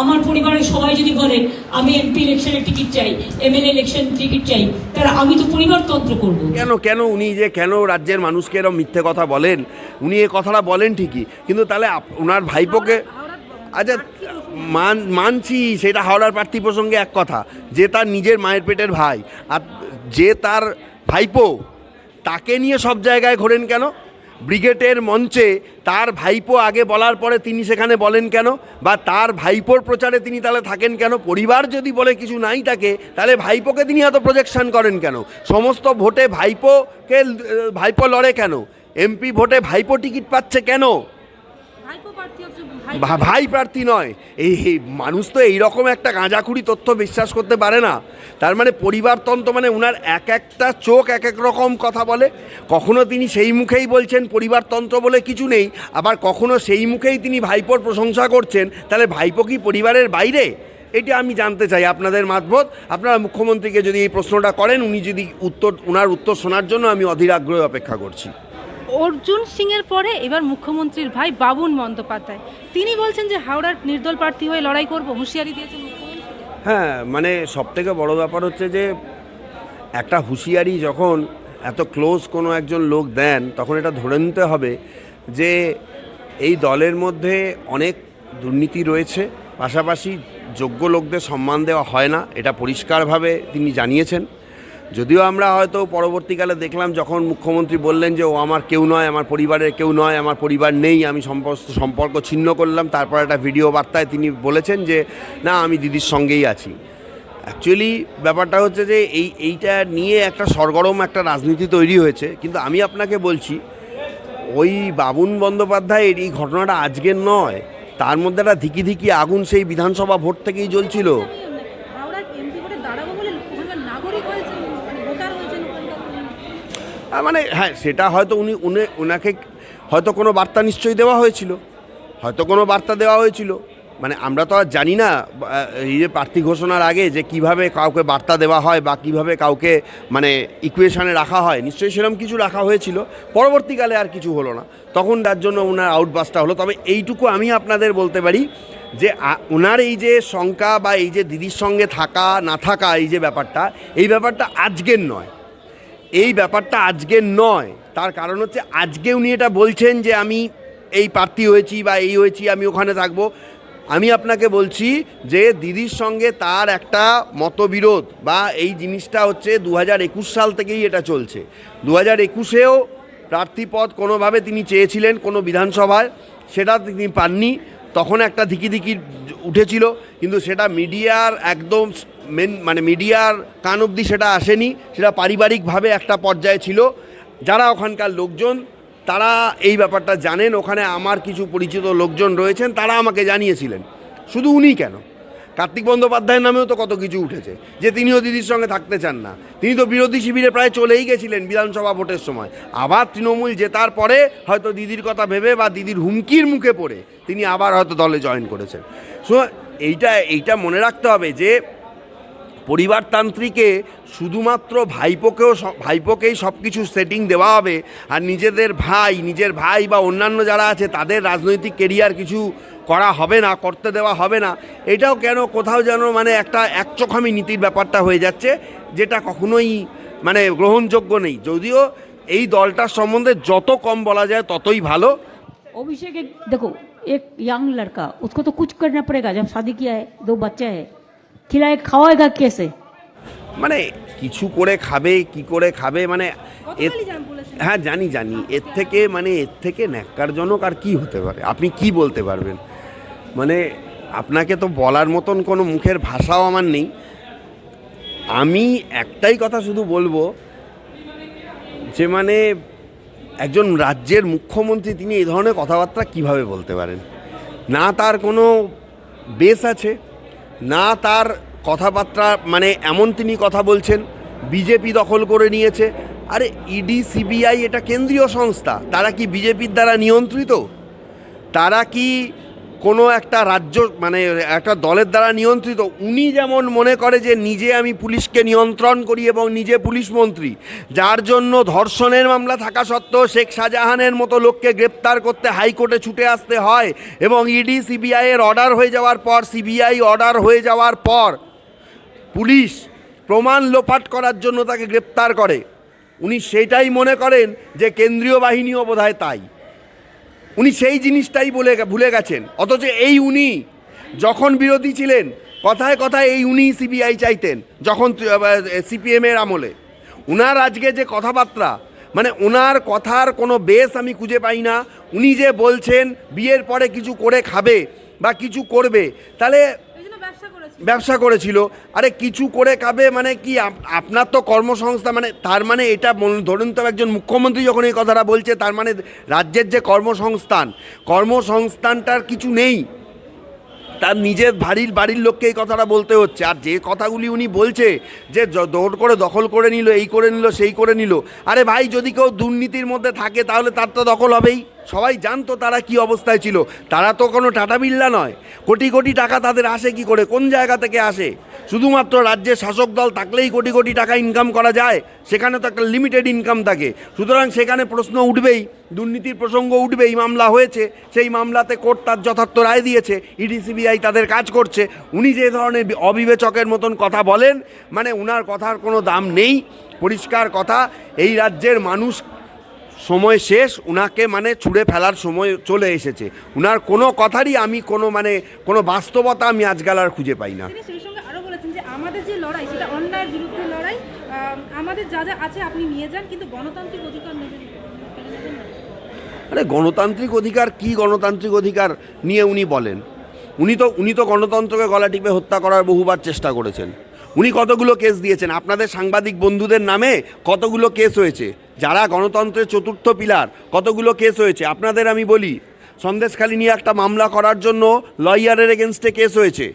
আমার পরিবারের সবাই যদি বলে, আমি এমপি ইলেকশনের টিকিট চাই এমএলএ ইলেকশন টিকিট চাই, তাহলে আমি তো পরিবারতন্ত্র করব। কেন কেন উনি যে, কেন রাজ্যের মানুষকে এরকম মিথ্যে কথা বলেন? উনি এ কথাটা বলেন ঠিকই, কিন্তু তাহলে ওনার ভাইপোকে আচ্ছা মান, মানছি সেটা হাওড়ার প্রার্থী প্রসঙ্গে এক কথা, যে তার নিজের মায়ের পেটের ভাই, আর যে তার ভাইপো, তাকে নিয়ে সব জায়গায় ঘোরেন কেন? ব্রিগেডের মঞ্চে তার ভাইপো আগে বলার পরে তিনি সেখানে বলেন কেন? বা তার ভাইপোর প্রচারে তিনি তাহলে থাকেন কেন? পরিবার যদি বলে কিছু নাই থাকে তাহলে ভাইপোকে তিনি এত প্রজেকশন করেন কেন? সমস্ত ভোটে ভাইপোকে ভাইপো লড়ে কেন? এমপি ভোটে ভাইপো টিকিট পাচ্ছে কেন? ভাই প্রার্থী নয়। এই মানুষ তো এইরকম একটা গাঁজাখুরি তথ্য বিশ্বাস করতে পারে না। তার মানে পরিবারতন্ত্র মানে উনার এক একটা চোখ এক এক রকম কথা বলে। কখনো তিনি সেই মুখেই বলছেন পরিবারতন্ত্র বলে কিছু নেই। আবার কখনো সেই মুখেই তিনি ভাইপোর প্রশংসা করছেন। তাহলে ভাইপো কি পরিবারের বাইরে? এটা আমি জানতে চাই আপনাদের মারফত আপনারা মুখ্যমন্ত্রীকে যদি এই প্রশ্নটা করেন, উনি যদি উত্তর ওনার উত্তর শোনার জন্য আমি অধীর আগ্রহে অপেক্ষা করছি। অর্জুন সিং এর পরে এবার মুখ্যমন্ত্রীর ভাই বাবুন বন্দ্যোপাধ্যায়। তিনি বলছেন যে হাওড়ার নির্দল প্রার্থী হয়ে লড়াই করব, হুঁশিয়ারি দিয়েছেন হ্যাঁ মানে সবথেকে বড় ব্যাপার হচ্ছে যে একটা হুঁশিয়ারি যখন এত ক্লোজ কোনো একজন লোক দেন, তখন এটা ধরে নিতে হবে যে এই দলের মধ্যে অনেক দুর্নীতি রয়েছে, পাশাপাশি যোগ্য লোকদের সম্মান দেওয়া হয় না, এটা পরিষ্কারভাবে তিনি জানিয়েছেন। যদিও আমরা হয়তো পরবর্তীকালে দেখলাম যখন মুখ্যমন্ত্রী বললেন যে ও আমার কেউ নয়, আমার পরিবারের কেউ নয়, আমার পরিবার নেই, আমি সমস্ত সম্পর্ক ছিন্ন করলাম। তারপর একটা ভিডিও বার্তায় তিনি বলেছেন যে, না, আমি দিদির সঙ্গেই আছি। অ্যাকচুয়ালি ব্যাপারটা হচ্ছে যে এই, এইটা নিয়ে একটা সরগরম একটা রাজনীতি তৈরি হয়েছে। কিন্তু আমি আপনাকে বলছি, ওই বাবুন বন্দ্যোপাধ্যায়ের এই ঘটনাটা আজকের নয়। তার মধ্যে একটা ধিকি ধিকি আগুন সেই বিধানসভা ভোট থেকেই জ্বলছিল হাওড়ার এমপি ভোটে দাঁড়াবো বলে ওখানকার নাগরিক হয়েছে মানে ভোটার হয়েছেন ওখানকার আহ, মানে হ্যাঁ সেটা হয়তো উনি উনি ওনাকে হয়তো কোনো বার্তা নিশ্চয়ই দেওয়া হয়েছিল। হয়তো কোনো বার্তা দেওয়া হয়েছিল। মানে আমরা তো আর জানি না এই যে প্রার্থী ঘোষণার আগে যে কীভাবে কাউকে বার্তা দেওয়া হয় বা কীভাবে কাউকে মানে ইকুয়েশনে রাখা হয়, নিশ্চয়ই সেরকম কিছু রাখা হয়েছিল। পরবর্তীকালে আর কিছু হলো না। তখন তার জন্য ওনার আউটবাসটা হলো। তবে এইটুকু আমি আপনাদের বলতে পারি যে ওনার এই যে শঙ্কা বা এই যে দিদির সঙ্গে থাকা, না থাকা এই যে ব্যাপারটা, এই ব্যাপারটা আজকের নয়। এই ব্যাপারটা আজকের নয়। তার কারণ হচ্ছে আজকে উনি এটা বলছেন যে আমি এই প্রার্থী হয়েছি বা এই হয়েছি, আমি ওখানে থাকব। আমি আপনাকে বলছি যে দিদির সঙ্গে তার একটা মতবিরোধ বা এই জিনিসটা হচ্ছে দু হাজার একুশ সাল থেকেই এটা চলছে। দু হাজার একুশেও প্রার্থীপদ কোনোভাবে তিনি চেয়েছিলেন কোনো বিধানসভায়, সেটা তিনি পাননি। তখন একটা ধিকি ধিকি উঠেছিল, কিন্তু সেটা মিডিয়ার একদম মেন মানে মিডিয়ার কান অবধি সেটা আসেনি, সেটা পারিবারিকভাবে একটা পর্যায়ে ছিল। যারা ওখানকার লোকজন, তারা এই ব্যাপারটা জানেন, ওখানে আমার কিছু পরিচিত লোকজন রয়েছেন, তারা আমাকে জানিয়েছিলেন। শুধু উনি কেন? কার্তিক বন্দ্যোপাধ্যায়ের নামেও তো কত কিছু উঠেছে, যে তিনিও দিদির সঙ্গে থাকতে চান না। তিনি তো বিরোধী শিবিরে প্রায় চলেই গেছিলেন বিধানসভা ভোটের সময়। আবার তৃণমূল জেতার পরে হয়তো দিদির কথা ভেবে বা দিদির হুমকির মুখে পড়ে তিনি আবার হয়তো দলে জয়েন করেছেন। সো, এইটা এইটা মনে রাখতে হবে যে পরিবারতান্ত্রিকে শুধুমাত্র ভাইপোকেও সব- ভাইপোকেই সব কিছু সেটিং দেওয়া হবে আর নিজেদের ভাই নিজের ভাই বা অন্যান্য যারা আছে তাদের রাজনৈতিক কেরিয়ার কিছু করা হবে না করতে দেওয়া হবে না এটাও কেন কোথাও যেন মানে একটা একচোখামি নীতির ব্যাপারটা হয়ে যাচ্ছে যেটা কখনোই মানে গ্রহণযোগ্য নেই যদিও এই দলটার সম্বন্ধে যত কম বলা যায় ততই ভালো अभिषेक एक देखो एक यंग लड़का उसको तो कुछ करना पड़ेगा जब शादी किया है दो बच्चे है खिलाए खवाएगा कैसे মানে কিছু করে খাবে কি করে খাবে মানে এর গতকালই জান বলেছেন হ্যাঁ জানি জানি এর থেকে মানে এর থেকে ন্যাক্কারজনক আর কি হতে পারে আপনি কি বলতে পারবেন মানে আপনাকে তো বলার মতন কোনো মুখের ভাষাও আমার নেই আমি একটাই কথা শুধু বলবো যে মানে একজন রাজ্যের মুখ্যমন্ত্রী তিনি এই ধরনের কথাবার্তা কিভাবে বলতে পারেন না তার কোনো বেস আছে না তার কথাবার্তা মানে এমন তিনি কথা বলছেন, বিজেপি দখল করে নিয়েছে। আরে, ইডি, সিবিআই এটা কেন্দ্রীয় সংস্থা, তারা কি বিজেপির দ্বারা নিয়ন্ত্রিত? তারা কি কোনো একটা রাজ্য মানে একটা দলের দ্বারা নিয়ন্ত্রিত? উনি যেমন মনে করে যে নিজে আমি পুলিশকে নিয়ন্ত্রণ করি এবং নিজে পুলিশ মন্ত্রী, যার জন্য ধর্ষণের মামলা থাকা সত্ত্বেও শেখ শাহজাহানের মতো লোককে গ্রেপ্তার করতে হাইকোর্টে ছুটে আসতে হয় এবং ইডি সিবিআইয়ের অর্ডার হয়ে যাওয়ার পর, সিবিআই অর্ডার হয়ে যাওয়ার পর পুলিশ প্রমাণ লোপাট করার জন্য তাকে গ্রেপ্তার করে। উনি সেটাই মনে করেন যে কেন্দ্রীয় বাহিনীও বোধহয় তাই। উনি সেই জিনিসটাই বলে ভুলে গেছেন। অথচ এই উনি যখন বিরোধী ছিলেন, কথায় কথায় এই উনি সিবিআই চাইতেন, যখন সিপিএমের আমলে। উনার আজকে যে কথাবার্তা মানে ওনার কথার কোনো বেস আমি খুঁজে পাই না। উনি যে বলছেন, বিয়ের পরে কিছু করে খাবে বা কিছু করবে, তাহলে ব্যবসা করেছে করেছিল। আরে কিছু করে খাবে মানে কি? আপনার তো কর্মসংস্থা মানে তার মানে এটা ধরুন তো একজন মুখ্যমন্ত্রী যখন এই কথাটা বলছে, তার মানে রাজ্যের যে কর্মসংস্থান, কর্মসংস্থানটার কিছু নেই। তার নিজের বাড়ির বাড়ির লোককে এই কথাটা বলতে হচ্ছে। আর যে কথাগুলি উনি বলছে যে, দৌড় করে দখল করে নিল, এই করে নিল, সেই করে নিল। আরে ভাই, যদি কেউ দুর্নীতির মধ্যে থাকে, তাহলে তার তো দখল হবেই। সবাই জানতো তারা কি অবস্থায় ছিল। তারা তো কোনো টাটা বিল্লা নয়। কোটি কোটি টাকা তাদের আসে কি করে? কোন জায়গা থেকে আসে? শুধুমাত্র রাজ্যের শাসক দল থাকলেই কোটি কোটি টাকা ইনকাম করা যায়? সেখানে তো একটা লিমিটেড ইনকাম থাকে। সুতরাং সেখানে প্রশ্ন উঠবেই, দুর্নীতির প্রসঙ্গ উঠবেই, মামলা হয়েছে। সেই মামলাতে কোর্ট তার যথার্থ রায় দিয়েছে। ইডি, সিবিআই তাদের কাজ করছে। উনি যে ধরনের অবিবেচকের মতন কথা বলেন মানে উনার কথার কোনো দাম নেই। পরিষ্কার কথা, এই রাজ্যের মানুষ সময় শেষ উনাকে মানে ছুঁড়ে ফেলার সময় চলে এসেছে। উনার কোনো কথারই আমি কোনো মানে কোনো বাস্তবতা আমি আজকাল আর খুঁজে পাই না। তিনি সেই সঙ্গে আরও বলেছেন যে আমাদের যে লড়াই সেটা অন্যায়ের বিরুদ্ধে লড়াই আমাদের যা যা আছে আপনি নিয়ে যান কিন্তু গণতান্ত্রিক অধিকার নেবেন কেন নেবেন না? আরে গণতান্ত্রিক অধিকার কি গণতান্ত্রিক অধিকার নিয়ে উনি বলেন? উনি তো উনি তো গণতন্ত্রকে গলা টিপে হত্যা করার বহুবার চেষ্টা করেছেন। উনি কতগুলো কেস দিয়েছেন? আপনাদের সাংবাদিক বন্ধুদের নামে কতগুলো কেস হয়েছে? যারা গণতন্ত্রের চতুর্থ পিলার, কতগুলো কেস হয়েছে? আপনাদের আমি বলি, সন্দেশখালী নিয়ে একটা মামলা করার জন্য লয়ারের এগেনস্টে কেস হয়েছে।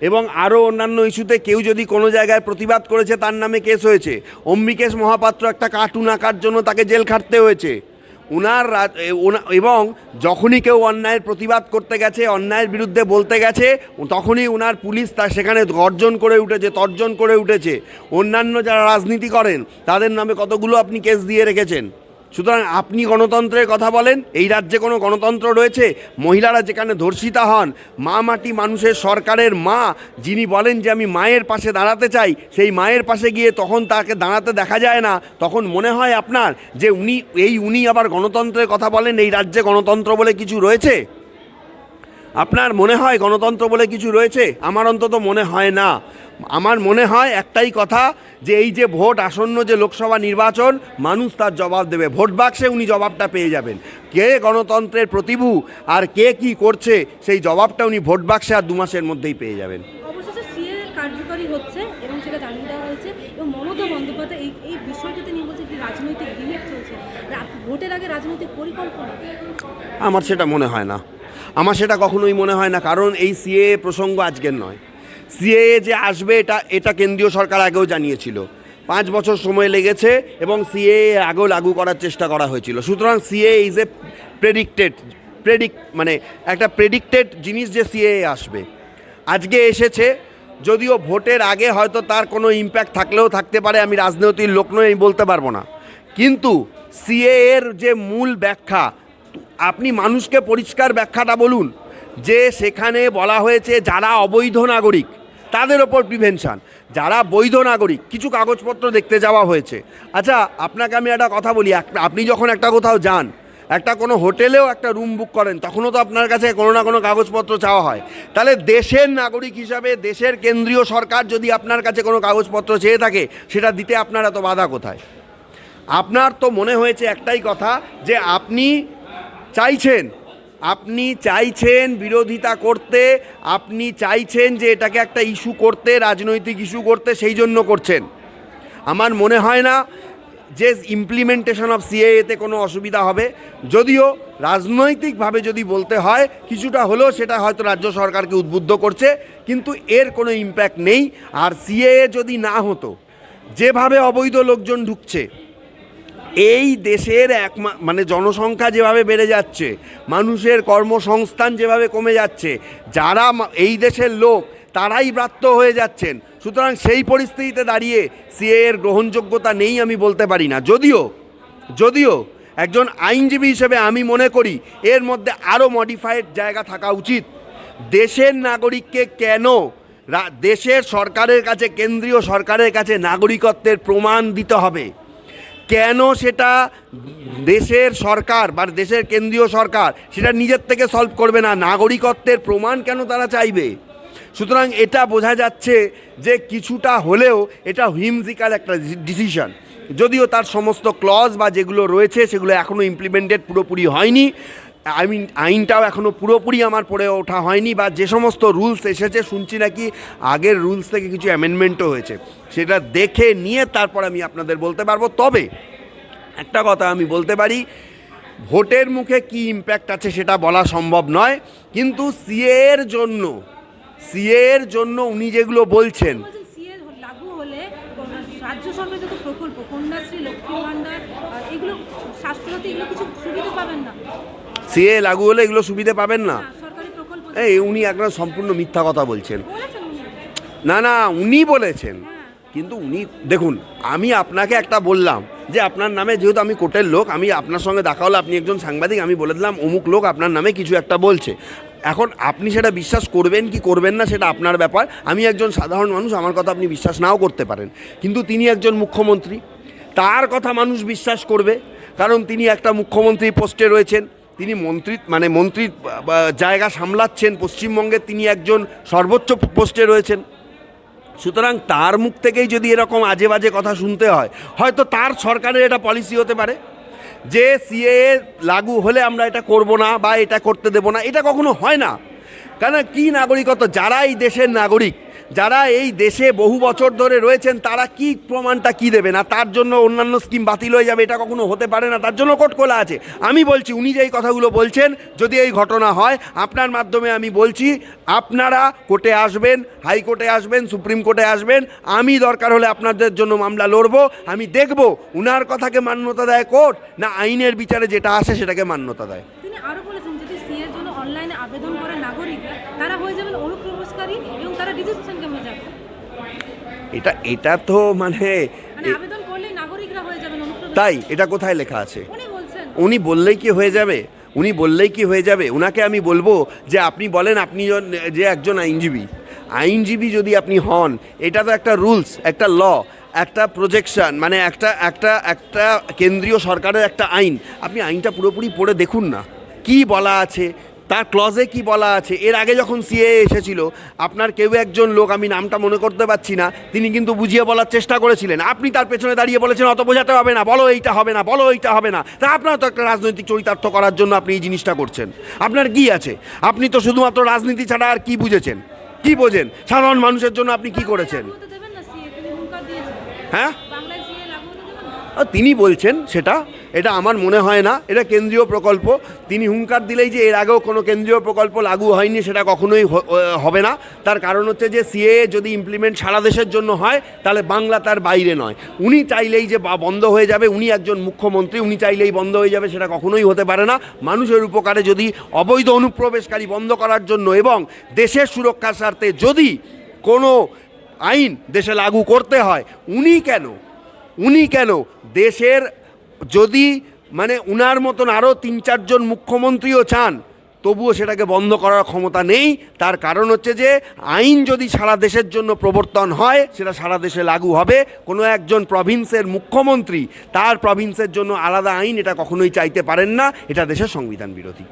এবং আরও অন্যান্য ইস্যুতে কেউ যদি কোনো জায়গায় প্রতিবাদ করেছে, তার নামে কেস হয়েছে। অম্বিকেশ মহাপাত্র একটা কার্টুন আঁকার জন্য তাকে জেল খাটতে হয়েছে। ওনার রা- ওনা- এবং যখনই কেউ অন্যায়ের প্রতিবাদ করতে গেছে, অন্যায়ের বিরুদ্ধে বলতে গেছে তখনই উনার পুলিশ তা সেখানে গর্জন করে উঠেছে, তর্জন করে উঠেছে। অন্যান্য যারা রাজনীতি করেন, তাদের নামে কতগুলো আপনি কেস দিয়ে রেখেছেন? সুতরাং আপনি গণতন্ত্রের কথা বলেন, এই রাজ্যে কোনো গণতন্ত্র রয়েছে? মহিলারা যেখানে ধর্ষিতা হন, মা মাটি মানুষের সরকারের মা, যিনি বলেন যে আমি মায়ের পাশে দাঁড়াতে চাই, সেই মায়ের পাশে গিয়ে তখন তাকে দাঁড়াতে দেখা যায় না। তখন মনে হয় আপনার যে উনি, এই উনি আবার গণতন্ত্রের কথা বলেন, এই রাজ্যে গণতন্ত্র বলে কিছু রয়েছে? আপনার মনে হয় গণতন্ত্র বলে কিছু রয়েছে? আমার অন্তত মনে হয় না। আমার মনে হয় একটাই কথা যে এই যে ভোট আসন্ন যে লোকসভা নির্বাচন মানুষ তার জবাব দেবে। ভোট বাক্সে উনি জবাবটা পেয়ে যাবেন। কে গণতন্ত্রের প্রতিভু আর কে কি করছে সেই জবাবটা উনি ভোট বাক্সে আর দু মাসের মধ্যেই পেয়ে যাবেন। কার্যকরী হচ্ছে এবং সেটা জানিয়ে দেওয়া হয়েছে। এবং মমতা বন্দ্যোপাধ্যায় এই এই বিষয়টাতে নিয়ে বলছে কি রাজনৈতিক গিমিক চলছে। ভোটের আগে রাজনৈতিক পরিকল্পনা। আমার সেটা মনে হয় না। আমার সেটা কখনোই মনে হয় না, কারণ এই সিএ প্রসঙ্গ আজকের নয়। সিএ যে আসবে, এটা এটা কেন্দ্রীয় সরকার আগেও জানিয়েছিল। পাঁচ বছর সময় লেগেছে এবং সিএ আগেও লাগু করার চেষ্টা করা হয়েছিল। সুতরাং CA is a predicted predict মানে একটা প্রেডিক্টেড জিনিস যে সিএ আসবে। আজকে এসেছে, যদিও ভোটের আগে হয়তো তার কোনো ইম্প্যাক্ট থাকলেও থাকতে পারে, আমি রাজনৈতিক লোক নই, আমি বলতে পারব না। কিন্তু সিএ এর যে মূল ব্যাখ্যা আপনি মানুষকে পরিষ্কার ব্যাখ্যাটা বলুন যে সেখানে বলা হয়েছে যারা অবৈধ নাগরিক, তাদের ওপর প্রিভেনশান। যারা বৈধ নাগরিক, কিছু কাগজপত্র দেখতে যাওয়া হয়েছে। আচ্ছা আপনাকে আমি একটা কথা বলি আপনি যখন একটা কোথাও যান, একটা কোনো হোটেলেও একটা রুম বুক করেন, তখনও তো আপনার কাছে কোনো না কোনো কাগজপত্র চাওয়া হয়। তাহলে দেশের নাগরিক হিসাবে, দেশের কেন্দ্রীয় সরকার যদি আপনার কাছে কোনো কাগজপত্র চেয়ে থাকে, সেটা দিতে আপনার এত বাধা কোথায়? আপনার তো মনে হয়েছে একটাই কথা, যে আপনি চাইছেন। আপনি চাইছেন বিরোধিতা করতে, আপনি চাইছেন যে এটাকে একটা ইস্যু করতে, রাজনৈতিক ইস্যু করতে, সেই জন্য করছেন। আমার মনে হয় না যে ইমপ্লিমেন্টেশন অফ সিএএতে কোনো অসুবিধা হবে। যদিও রাজনৈতিকভাবে যদি বলতে হয়, কিছুটা হলেও সেটা হয়তো রাজ্য সরকারকে উদ্বুদ্ধ করছে, কিন্তু এর কোনো ইম্প্যাক্ট নেই। আর সিএএ যদি না হতো, যেভাবে অবৈধ লোকজন ঢুকছে এই দেশের এক মানে জনসংখ্যা যেভাবে বেড়ে যাচ্ছে, মানুষের কর্মসংস্থান যেভাবে কমে যাচ্ছে, যারা এই দেশের লোক, তারাই ব্রাত্য হয়ে যাচ্ছেন। সুতরাং সেই পরিস্থিতিতে দাঁড়িয়ে সিএ এর গ্রহণযোগ্যতা নেই আমি বলতে পারি না। যদিও যদিও একজন আইনজীবী হিসেবে আমি মনে করি এর মধ্যে আরও মডিফাইড জায়গা থাকা উচিত। দেশের নাগরিককে কেন দেশের সরকারের কাছে, কেন্দ্রীয় সরকারের কাছে নাগরিকত্বের প্রমাণ দিতে হবে? কেন সেটা দেশের সরকার বা দেশের কেন্দ্রীয় সরকার সেটা নিজের থেকে সলভ করবে না? নাগরিকত্বের প্রমাণ কেন তারা চাইবে? সুতরাং এটা বোঝা যাচ্ছে যে কিছুটা হলেও এটা হিমজিকাল একটা ডিসিশন যদিও তার সমস্ত ক্লজ বা যেগুলো রয়েছে সেগুলো এখনও ইমপ্লিমেন্টেড পুরোপুরি হয়নি। আই মিন আইনটাও এখনও পুরোপুরি আমার পড়ে ওঠা হয়নি বা যে সমস্ত রুলস এসেছে, শুনছি নাকি আগের রুলস থেকে কিছু অ্যামেন্ডমেন্টও হয়েছে। সেটা দেখে নিয়ে তারপর আমি আপনাদের বলতে পারব। তবে একটা কথা আমি বলতে পারি, ভোটের মুখে কি ইম্প্যাক্ট আছে সেটা বলা সম্ভব নয়, কিন্তু সিএ এর জন্য সিএ এর জন্য উনি যেগুলো বলছেন প্রকল্প, কন্যাশ্রী লক্ষ্মী এগুলো এগুলো কিছু সুবিধা পাবেন না। সিএ লাগু হলে এগুলো সুবিধে পাবেন না। এই উনি একটা সম্পূর্ণ মিথ্যা কথা বলছেন। না না উনি বলেছেন। কিন্তু উনি দেখুন আমি আপনাকে একটা বললাম যে আপনার নামে যেহেতু আমি কোর্টের লোক আমি আপনার সঙ্গে দেখা হলো আপনি একজন সাংবাদিক আমি বলে দিলাম অমুক লোক আপনার নামে কিছু একটা বলছে। এখন আপনি সেটা বিশ্বাস করবেন কি করবেন না সেটা আপনার ব্যাপার। আমি একজন সাধারণ মানুষ আমার কথা আপনি বিশ্বাস নাও করতে পারেন। কিন্তু তিনি একজন মুখ্যমন্ত্রী। তার কথা মানুষ বিশ্বাস করবে। কারণ তিনি একটা মুখ্যমন্ত্রী পোস্টে রয়েছেন। তিনি মন্ত্রী মানে মন্ত্রীর জায়গা সামলাচ্ছেন, পশ্চিমবঙ্গে তিনি একজন সর্বোচ্চ পোস্টে রয়েছেন। সুতরাং তার মুখ থেকেই যদি এরকম আজে বাজে কথা শুনতে হয়, হয়তো তার সরকারের এটা পলিসি হতে পারে। যে সিএ লাগু হলে আমরা এটা করব না, বা এটা করতে দেব না, এটা কখনো হয় না। কেন কি নাগরিকত্ব, যারা এই দেশের নাগরিক যারা এই দেশে বহু বছর ধরে রয়েছেন, তারা কি প্রমাণটা কি দেবে না তার জন্য অন্যান্য স্কিম বাতিল হয়ে যাবে, এটা কখনো হতে পারে না, তার জন্য কোর্ট খোলা আছে। আমি বলছি, উনি যে এই কথাগুলো বলছেন, যদি এই ঘটনা হয়, আপনার মাধ্যমে আমি বলছি, আপনারা কোর্টে আসবেন হাইকোর্টে আসবেন, সুপ্রিম কোর্টে আসবেন, আমি দরকার হলে আপনাদের জন্য মামলা লড়বো, আমি দেখব উনার কথাকে মান্যতা দেয় কোর্ট, না আইনের বিচারে যেটা আসে সেটাকে মান্যতা দেয়। তিনি আরও বলেছেন যদি সিএর জন্য অনলাইনে আবেদন করে নাগরিকরা তারা হয়ে যাবেন অনুপ্রবেশকারী এবং তারা রেজিস্ট্রেশন কেমন যাবে? এটা এটা তো মানে মানে আবেদন করলেই নাগরিকরা হয়ে যাবেন তাই এটা কোথায় লেখা আছে? উনি বলছেন। উনি বললেই কি হয়ে যাবে? উনি বললেই কি হয়ে যাবে? ওনাকে আমি বলব যে আপনি বলেন আপনি যে একজন আইনজীবী। আইনজীবী যদি আপনি হন এটা তো একটা রুলস একটা ল একটা প্রজেকশন মানে একটা একটা একটা কেন্দ্রীয় সরকারের একটা আইন। আপনি আইনটা পুরোপুরি পড়ে দেখুন না। কি বলা আছে? তার ক্লজে কি বলা আছে? এর আগে যখন সিএ এসেছিল আপনার কেউ একজন লোক আমি নামটা মনে করতে পারছি না তিনি কিন্তু বুঝিয়ে বলার চেষ্টা করেছিলেন। আপনি তার পেছনে দাঁড়িয়ে বলেছেন অত বোঝাতে হবে না বলো এইটা হবে না বলো এইটা হবে না। তা আপনার তো একটা রাজনৈতিক চরিতার্থ করার জন্য আপনি এই জিনিসটা করছেন। আপনার কি আছে? আপনি তো শুধুমাত্র রাজনীতি ছাড়া আর কি বুঝেছেন? কি বোঝেন? সাধারণ মানুষের জন্য আপনি কি করেছেন? হ্যাঁ বাংলায় সিএ লাগু হতে দেবেন না আর তিনি বলছেন সেটা, এটা আমার মনে হয় না, এটা কেন্দ্রীয় প্রকল্প। তিনি হুঙ্কার দিলেই যে এর আগেও কোনো কেন্দ্রীয় প্রকল্প লাগু হয়নি, সেটা কখনোই হবে না। তার কারণ হচ্ছে যে সিএ যদি ইমপ্লিমেন্ট সারা দেশের জন্য হয়, তাহলে বাংলা তার বাইরে নয়। উনি চাইলেই যে বন্ধ হয়ে যাবে, উনি একজন মুখ্যমন্ত্রী, উনি চাইলেই বন্ধ হয়ে যাবে, সেটা কখনোই হতে পারে না। মানুষের উপকারে যদি অবৈধ অনুপ্রবেশকারী বন্ধ করার জন্য এবং দেশের সুরক্ষার স্বার্থে যদি কোনো আইন দেশে লাগু করতে হয়, উনি কেন উনি কেন? দেশের যদি মানে উনার মতন আরও তিন চারজন মুখ্যমন্ত্রীও চান, তবুও সেটাকে বন্ধ করার ক্ষমতা নেই। তার কারণ হচ্ছে যে, আইন যদি সারা দেশের জন্য প্রবর্তন হয়, সেটা সারা দেশে লাগু হবে। কোনো একজন প্রভিন্সের মুখ্যমন্ত্রী, তার প্রভিন্সের জন্য আলাদা আইন এটা কখনোই চাইতে পারেন না। এটা দেশের সংবিধান বিরোধী।